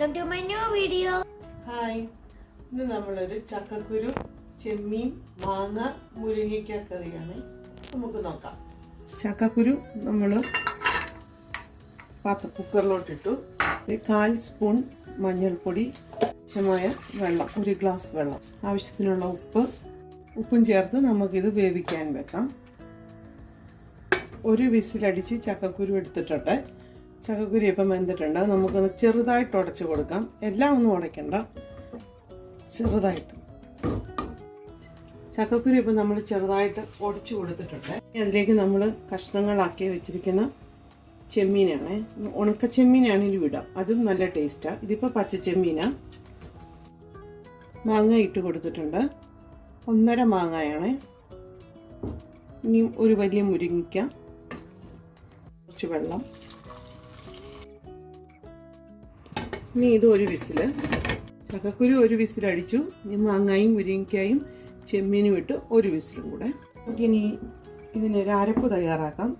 Welcome to my new video hi ഇന്ന് നമ്മളൊരു ചക്കക്കുരു ചെമ്മീൻ മാങ്ങ മുരിങ്ങയ്ക്ക കറിയാണ്. നമുക്ക് നോക്കാം. ചക്കക്കുരു നമ്മൾ പാത്ര കുക്കറിലോട്ടിട്ടു. ഒരു കാൽ സ്പൂൺ മഞ്ഞൾപ്പൊടി ആവശ്യമായ വെള്ളം ഒരു ഗ്ലാസ് വെള്ളം. ആവശ്യത്തിനുള്ള ഉപ്പ് ഉപ്പും ചേർത്ത് നമുക്കിത് വേവിക്കാൻ വെക്കാം. ഒരു വിസിലടിച്ച് ചക്കക്കുരു എടുത്തിട്ടുണ്ട്. ചക്കക്കുരു ഇപ്പം വെന്തിട്ടുണ്ട് നമുക്കൊന്ന് ചെറുതായിട്ട് ഉടച്ചു കൊടുക്കാം. എല്ലാം ഒന്നും ഉടയ്ക്കണ്ട. ചെറുതായിട്ട്. ചക്കക്കുരി ഇപ്പം നമ്മൾ ചെറുതായിട്ട് ഉടച്ചു കൊടുത്തിട്ടുണ്ട്. അതിലേക്ക് നമ്മൾ കഷ്ണങ്ങളാക്കി വെച്ചിരിക്കുന്ന ചെമ്മീനാണ്. ഉണക്ക ചെമ്മീനാണെങ്കിലും ഇടാം. അതും നല്ല ടേസ്റ്റാണ് ഇതിപ്പോൾ പച്ച ചെമ്മീനാണ് മാങ്ങ ഇട്ട് കൊടുത്തിട്ടുണ്ട്. ഒന്നര മാങ്ങയാണ്. ഇനിയും ഒരു വലിയ മുരിങ്ങിക്ക കുറച്ച് വെള്ളം. ഇനി ഇത് ഒരു വിസിൽ ചക്കക്കുരു ഒരു വിസിൽ അടിച്ചു. ഇനി മാങ്ങായും മുരിങ്ങയ്ക്കായും ചെമ്മീനും ഇട്ട് ഒരു വിസിലും കൂടെ. നമുക്കിനി ഇതിനൊരു അരപ്പ് തയ്യാറാക്കാം.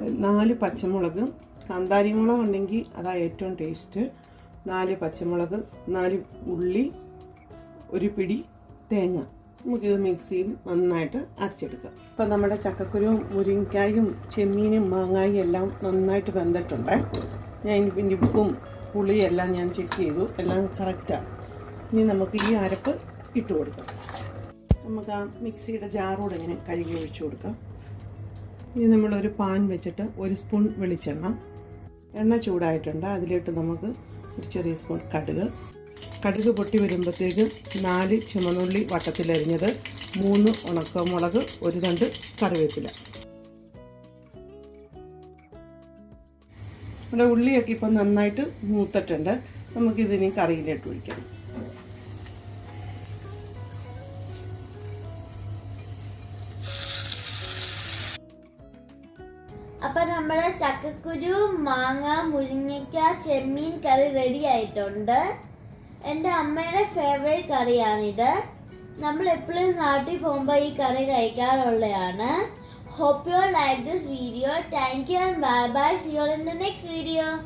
നാല് പച്ചമുളക് കാന്താരി മുളക് ഉണ്ടെങ്കിൽ അതാ ഏറ്റവും ടേസ്റ്റ് നാല് പച്ചമുളക് നാല് ഉള്ളി ഒരു പിടി തേങ്ങ. നമുക്കിത് മിക്സിയിൽ നന്നായിട്ട് അരച്ചെടുക്കാം. ഇപ്പം നമ്മുടെ ചക്കക്കുരുവും മുരിങ്ങക്കായും ചെമ്മീനും മാങ്ങായും എല്ലാം നന്നായിട്ട് വെന്തിട്ടുണ്ട്. ഞാൻ പിന്നെ ഉപ്പും പുളിയെല്ലാം ഞാൻ ചെക്ക് ചെയ്തു. എല്ലാം കറക്റ്റാണ് ഇനി നമുക്ക് ഈ അരപ്പ് ഇട്ട് കൊടുക്കാം. നമുക്ക് ആ മിക്സിയുടെ ജാറോടെ ഇങ്ങനെ കഴുകി ഒഴിച്ചു കൊടുക്കാം. ഇനി നമ്മളൊരു പാൻ വെച്ചിട്ട് ഒരു സ്പൂൺ വെളിച്ചെണ്ണ. എണ്ണ ചൂടായിട്ടുണ്ട്. അതിലിട്ട് നമുക്ക് ഒരു ചെറിയ സ്പൂൺ കടുക്. കടുക് പൊട്ടി വരുമ്പോഴത്തേക്ക് നാല് ചുമന്നുള്ളി വട്ടത്തിലരിഞ്ഞത് മൂന്ന് ഉണക്കമുളക് ഒരു തണ്ട് കറിവേപ്പില. നമ്മുടെ ഉള്ളിയൊക്കെ ഇപ്പം നന്നായിട്ട് മൂത്തിട്ടുണ്ട്. നമുക്കിതിനി കറിയിലിട്ട് ഒഴിക്കാം. അപ്പൊ നമ്മുടെ ചക്കക്കുരു മാങ്ങ മുരിങ്ങയ്ക്ക ചെമ്മീൻ കറി റെഡി ആയിട്ടുണ്ട്. എന്റെ അമ്മയുടെ ഫേവറേറ്റ് കറിയാണിത്. നമ്മൾ എപ്പോഴും നാട്ടിൽ പോകുമ്പോൾ ഈ കറി കഴിക്കാറുള്ളതാണ്. Hope you like this video. Thank you and bye bye. See you in the next video.